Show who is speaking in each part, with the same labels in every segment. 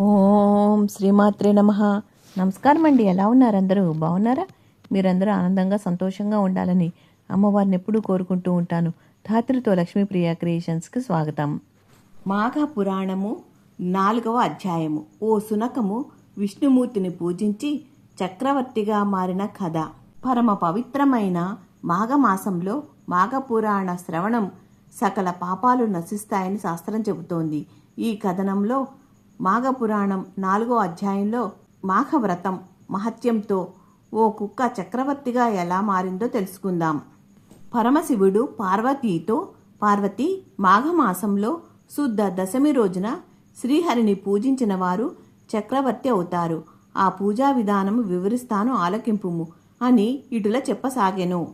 Speaker 1: ఓం శ్రీమాత్రే నమ. నమస్కారం అండి ఎలా ఉన్నారు అందరూ? బాగున్నారా? మీరందరూ ఆనందంగా సంతోషంగా ఉండాలని అమ్మవారిని ఎప్పుడూ కోరుకుంటూ ఉంటాను. ధాత్రితో లక్ష్మీప్రియ క్రియేషన్స్కి స్వాగతం. మాఘ పురాణము నాలుగవ అధ్యాయము. ఓ సునకము విష్ణుమూర్తిని పూజించి చక్రవర్తిగా మారిన కథ. పరమ పవిత్రమైన మాఘమాసంలో మాఘపురాణ శ్రవణం సకల పాపాలు నశిస్తాయని శాస్త్రం చెబుతోంది. ఈ కథనంలో మాఘపురాణం నాలుగో అధ్యాయంలో మాఘవ్రతం మహత్యంతో ఓ కుక్క చక్రవర్తిగా ఎలా మారిందో తెలుసుకుందాం. పరమశివుడు పార్వతీతో పార్వతి మాఘమాసంలో శుద్ధ దశమి రోజున శ్రీహరిని పూజించిన వారు చక్రవర్తి అవుతారు. ఆ పూజా విధానము వివరిస్తాను ఆలకింపుము అని ఇటుల చెప్పసాగెను.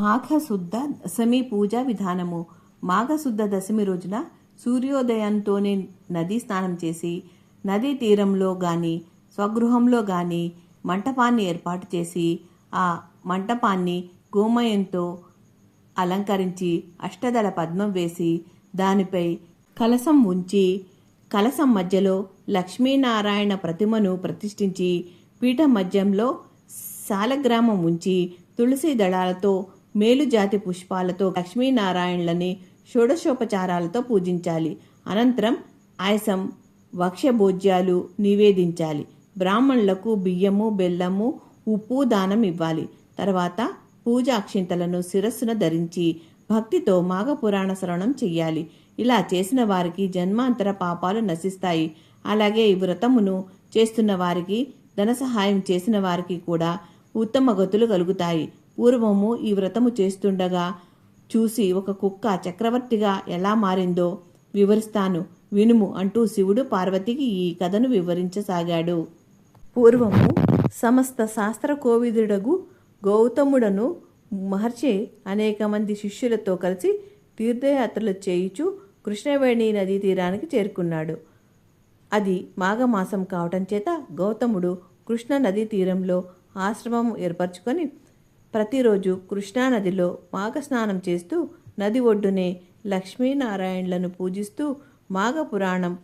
Speaker 1: మాఘశుద్ధ దశమి పూజా విధానము మాఘశుద్ధ దశమి రోజున సూర్యోదయంతోనే నదీ స్నానం చేసి నదీ తీరంలో గాని స్వగృహంలో గాని మంటపాన్ని ఏర్పాటు చేసి ఆ మంటపాన్ని గోమయంతో అలంకరించి అష్టదళ పద్మం వేసి దానిపై కలసం ఉంచి కలసం మధ్యలో లక్ష్మీనారాయణ ప్రతిమను ప్రతిష్ఠించి పీఠం మధ్యంలో శాలగ్రామం ఉంచి తులసి దళాలతో మేలుజాతి పుష్పాలతో లక్ష్మీనారాయణలని షోడశోపచారాలతో పూజించాలి. అనంతరం ఆయసం వక్షభోజ్యాలు నివేదించాలి. బ్రాహ్మణులకు బియ్యము బెల్లము ఉప్పు దానం ఇవ్వాలి. తర్వాత పూజ అక్షింతలను శిరస్సున ధరించి భక్తితో మాఘపురాణ శ్రవణం చెయ్యాలి. ఇలా చేసిన వారికి జన్మాంతర పాపాలు నశిస్తాయి. అలాగే ఈ వ్రతమును చేస్తున్న వారికి ధన సహాయం చేసిన వారికి కూడా ఉత్తమ గతులు కలుగుతాయి. పూర్వము ఈ వ్రతము చేస్తుండగా చూసి ఒక కుక్క చక్రవర్తిగా ఎలా మారిందో వివరిస్తాను. వినుము అంటూ శివుడు పార్వతికి ఈ కథను వివరించసాగాడు. పూర్వము సమస్త శాస్త్ర కోవిదుడగు గౌతముడను మహర్షి అనేక మంది శిష్యులతో కలిసి తీర్థయాత్రలు చేయుచు కృష్ణవేణి నదీ తీరానికి చేరుకున్నాడు. అది మాఘమాసం కావటం చేత గౌతముడు కృష్ణ నదీ తీరంలో ఆశ్రమం ఏర్పరచుకొని ప్రతిరోజు కృష్ణానదిలో మాఘస్నానం చేస్తూ నది ఒడ్డునే లక్ష్మీనారాయణలను పూజిస్తూ మాఘపురాణం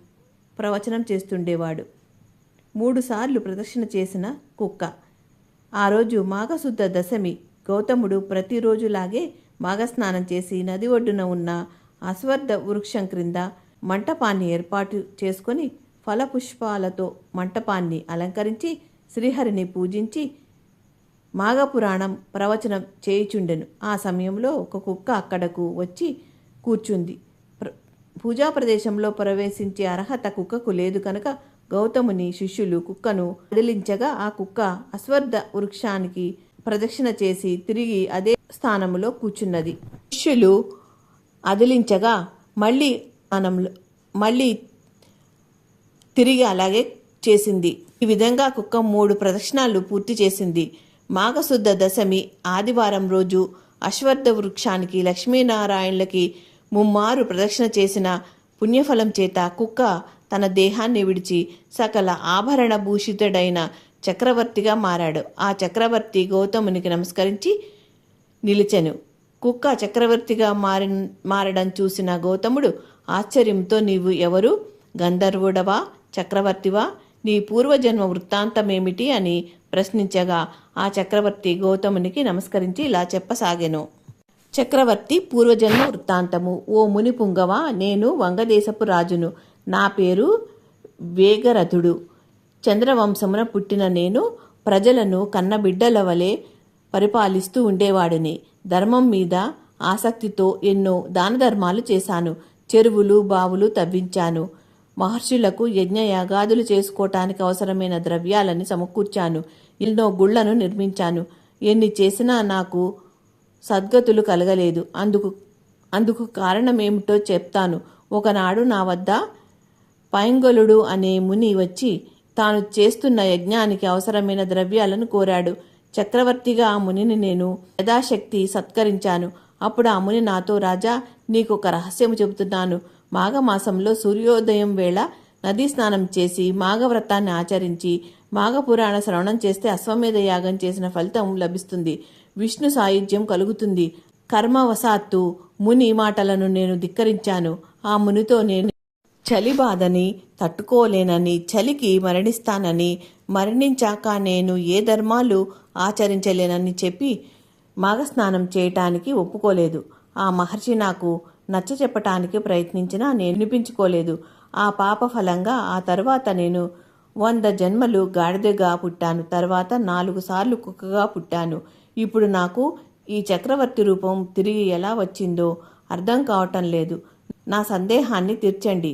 Speaker 1: ప్రవచనం చేస్తుండేవాడు. మూడుసార్లు ప్రదక్షిణ చేసిన కుక్క. ఆ రోజు మాఘశుద్ధ దశమి. గౌతముడు ప్రతిరోజులాగే మాఘస్నానం చేసి నది ఒడ్డున ఉన్న అశ్వర్ధ వృక్షం క్రింద మంటపాన్ని ఏర్పాటు చేసుకొని ఫలపుష్పాలతో మంటపాన్ని అలంకరించి శ్రీహరిని పూజించి మాఘపురాణం ప్రవచనం చేయుచుండెను. ఆ సమయంలో ఒక కుక్క అక్కడకు వచ్చి కూర్చుంది. పూజా ప్రదేశంలో ప్రవేశించే అర్హత కుక్కకు లేదు కనుక గౌతముని శిష్యులు కుక్కను కదిలించగా ఆ కుక్క అశ్వర్థ వృక్షానికి ప్రదక్షిణ చేసి తిరిగి అదే స్థానంలో కూర్చున్నది. శిష్యులు అదిలించగా మళ్ళీ స్థానంలో మళ్ళీ తిరిగి అలాగే చేసింది. ఈ విధంగా కుక్క మూడు ప్రదక్షిణాలు పూర్తి చేసింది. మాఘశుద్ధ దశమి ఆదివారం రోజు అశ్వర్థ వృక్షానికి లక్ష్మీనారాయణలకి ముమ్మారు ప్రదక్షిణ చేసిన పుణ్యఫలం చేత కుక్క తన దేహాన్ని విడిచి సకల ఆభరణ భూషితుడైన చక్రవర్తిగా మారాడు. ఆ చక్రవర్తి గౌతమునికి నమస్కరించి నిలిచెను. కుక్క చక్రవర్తిగా మారి మారడం చూసిన గౌతముడు ఆశ్చర్యంతో నీవు ఎవరు? గంధర్వుడవా? చక్రవర్తివా? నీ పూర్వజన్మ వృత్తాంతమేమిటి? అని ప్రశ్నించగా ఆ చక్రవర్తి గౌతమునికి నమస్కరించి ఇలా చెప్పసాగెను. చక్రవర్తి పూర్వజన్మ వృత్తాంతము. ఓ ముని పుంగవ నేను వంగదేశపు రాజును. నా పేరు వేగరథుడు. చంద్రవంశమున పుట్టిన నేను ప్రజలను కన్నబిడ్డల వలె పరిపాలిస్తూ ఉండేవాడిని. ధర్మం మీద ఆసక్తితో ఎన్నో దాన ధర్మాలు చేశాను. చెరువులు బావులు తవ్వించాను. మహర్షులకు యజ్ఞయాగాదులు చేసుకోవటానికి అవసరమైన ద్రవ్యాలని సమకూర్చాను. ఎన్నో గుళ్ళను నిర్మించాను. ఎన్ని చేసినా నాకు సద్గతులు కలగలేదు. అందుకు అందుకు కారణమేమిటో చెప్తాను. ఒకనాడు నా వద్ద పైంగలుడు అనే ముని వచ్చి తాను చేస్తున్న యజ్ఞానికి అవసరమైన ద్రవ్యాలను కోరాడు. చక్రవర్తిగా ఆ మునిని నేను యథాశక్తి సత్కరించాను. అప్పుడు ఆ ముని నాతో రాజా నీకు ఒక రహస్యం చెబుతున్నాను. మాఘమాసంలో సూర్యోదయం వేళ నదీ స్నానం చేసి మాఘవ్రతాన్ని ఆచరించి మాఘపురాణ శ్రవణం చేస్తే అశ్వమేధ యాగం చేసిన ఫలితం లభిస్తుంది. విష్ణు సాయుధ్యం కలుగుతుంది. కర్మవశాత్తు ముని మాటలను నేను ధిక్కరించాను. ఆ మునితో నేను చలి బాధని తట్టుకోలేనని చలికి మరణిస్తానని మరణించాక నేను ఏ ధర్మాలు ఆచరించలేనని చెప్పి మాఘస్నానం చేయటానికి ఒప్పుకోలేదు. ఆ మహర్షి నాకు నచ్చ చెప్పటానికి ప్రయత్నించినా నేను వినిపించుకోలేదు. ఆ పాప ఫలంగా ఆ తర్వాత నేను వంద జన్మలు గాడిదగా పుట్టాను తర్వాత నాలుగు సార్లు కుక్కగా పుట్టాను. ఇప్పుడు నాకు ఈ చక్రవర్తి రూపం తిరిగి ఎలా వచ్చిందో అర్థం కావటం లేదు. నా సందేహాన్ని తీర్చండి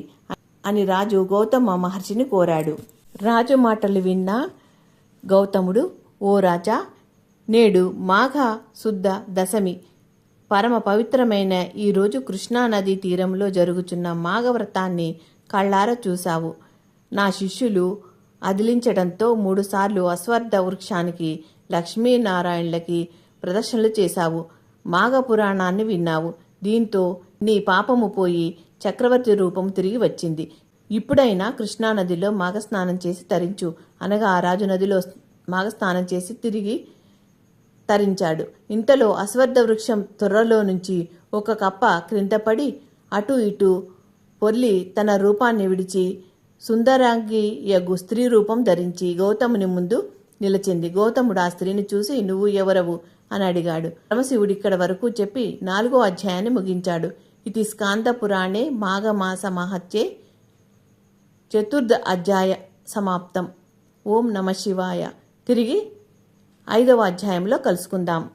Speaker 1: అని రాజు గౌతమ మహర్షిని కోరాడు. రాజు మాటలు విన్న గౌతముడు ఓ రాజా నేడు మాఘ శుద్ధ దశమి పరమ పవిత్రమైన ఈరోజు కృష్ణానది తీరంలో జరుగుతున్న మాఘవ్రతాన్ని కళ్ళారా చూశావు. నా శిష్యులు అదిలించడంతో మూడుసార్లు అశ్వర్థ వృక్షానికి లక్ష్మీనారాయణలకి ప్రదర్శనలు చేశావు. మాఘ పురాణాన్ని విన్నావు. దీంతో నీ పాపము పోయి చక్రవర్తి రూపం తిరిగి వచ్చింది. ఇప్పుడైనా కృష్ణానదిలో మాఘస్నానం చేసి తరించు. అనగా ఆ రాజు నదిలో మాఘస్నానం చేసి తిరిగి తరించాడు. ఇంతలో అశ్వత్థ వృక్షం త్వరలో నుంచి ఒక కప్ప క్రిందపడి అటు ఇటు పొర్లి తన రూపాన్ని విడిచి సుందరాంగి యగు స్త్రీ రూపం ధరించి గౌతముని ముందు నిలిచింది. గౌతముడు ఆ స్త్రీని చూసి నువ్వు ఎవరవు? అని అడిగాడు. పరమశివుడు ఇక్కడ వరకు చెప్పి నాలుగో అధ్యాయాన్ని ముగించాడు. ఇది స్కాంద పురాణే మాఘమాస మహత్యే చతుర్థ అధ్యాయ సమాప్తం. ఓం నమ శివాయ. తిరిగి ఐదవ అధ్యాయంలో కలుసుకుందాం.